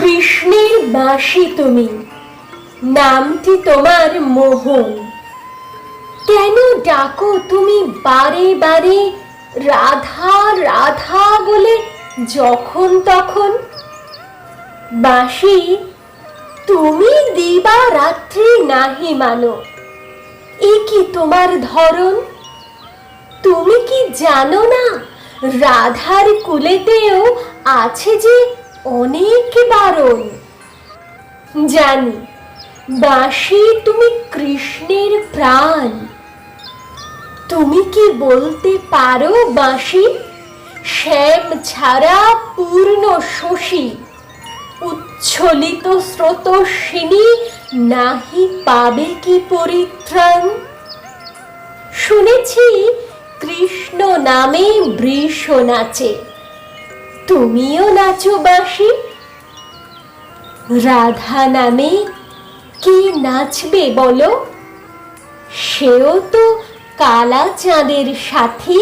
কৃষ্ণের বাঁশি তুমি। নামটি তোমার মোহন কেন ডাকো তুমি বারে বারে রাধা রাধা বলে যখন তখন? বাঁশি তুমি দিবা রাত্রি নাহি মানো। এ কি তোমার ধরন? তুমি কি জানো না রাধার কুলেতেও আছে যে অনেক বারণ। জানি বাঁশি তুমি কৃষ্ণের প্রাণ। তুমি কি বলতে পারো বাঁশি শ্যাম ছাড়া পূর্ণ শশী। উচ্ছলিত স্রোতস্বিনী নাহি পাবে কি পরিত্রাণ? শুনেছি কৃষ্ণ নামে বৃষ নাচে। তুমিও নাচো বাঁশি? রাধা নামে কি নাচবে বলো? সেও তো কালা চাঁদের সাথী।